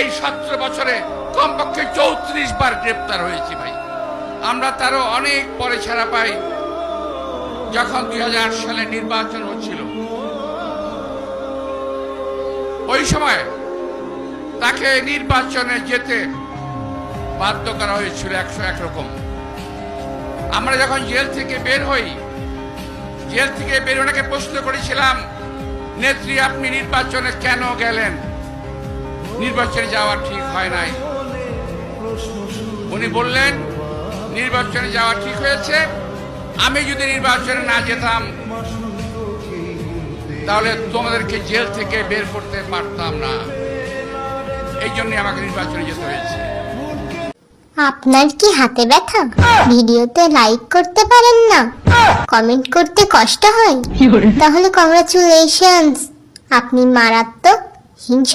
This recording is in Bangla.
এই সতেরো বছরে কমপক্ষে চৌত্রিশ বার গ্রেপ্তার হয়েছি ভাই। আমরা তারও অনেক পরে ছাড়া পাই, যখন দুই হাজার আট সালে নির্বাচন হচ্ছিল। ওই সময় তাকে নির্বাচনে যেতে বাধ্য করা হয়েছিল একশো এক রকম। আমরা যখন জেল থেকে বের হই, জেল থেকে বের ওনাকে প্রশ্ন করেছিলাম, নেত্রী, আপনি নির্বাচনে কেন গেলেন? নির্বাচনে যাওয়া ঠিক হয় নাই। উনি বললেন নির্বাচনে যাওয়া ঠিক হয়েছে। আমি যদি নির্বাচনে না যেতাম তাহলে তোমাদেরকে জেল থেকে বের করতে পারতাম না। এই জন্য আমাকে নির্বাচনে যেতে হয়েছে। আপনার কি হাতে ব্যথা? ভিডিওতে লাইক করতে পারেন না। কমেন্ট করতে কষ্ট হয়। তাহলে কংগ্রাচুলেশনস আপনি মারাত্মক হিংসা